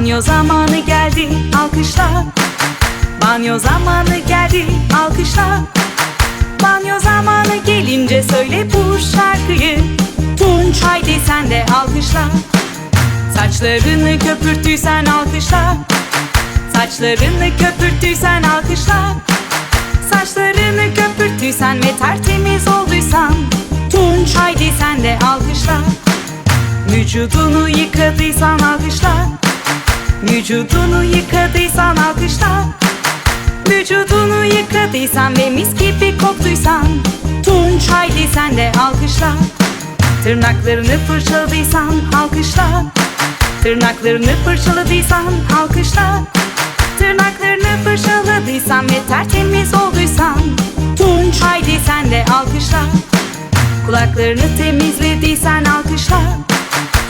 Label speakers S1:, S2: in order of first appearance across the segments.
S1: Banyo zamanı geldi alkışla. Banyo zamanı geldi alkışla. Banyo zamanı gelince söyle bu şarkıyı. Tunç. Haydi sen de alkışla. Saçlarını köpürttüysen alkışla. Saçlarını köpürttüysen alkışla. Saçlarını köpürttüysen ve tertemiz olduysan. Tunç. Haydi sen de alkışla. Vücudunu yıkadıysan alkışla Vücudunu yıkadıysan alkışla. Vücudunu yıkadıysan ve mis gibi koktuysan. Tunç. Haydi sen de alkışla. Tırnaklarını fırçaladıysan alkışla. Tırnaklarını fırçaladıysan alkışla. Tırnaklarını fırçaladıysan ve tertemiz olduysan. Tunç. Haydi sen de alkışla. Kulaklarını temizlediysen alkışla.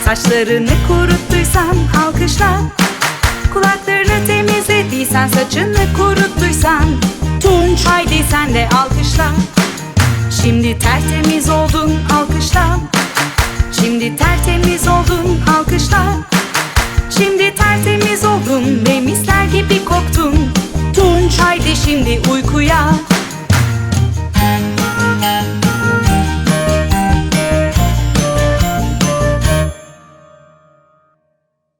S1: Saçlarını kuruttuysan alkışla saçını kuruttuysan Tunç Haydi sen de alkışla. Şimdi tertemiz oldun alkışla. Şimdi tertemiz oldun alkışla. Şimdi tertemiz oldun ve misler gibi koktun. Tunç Haydi şimdi uykuya.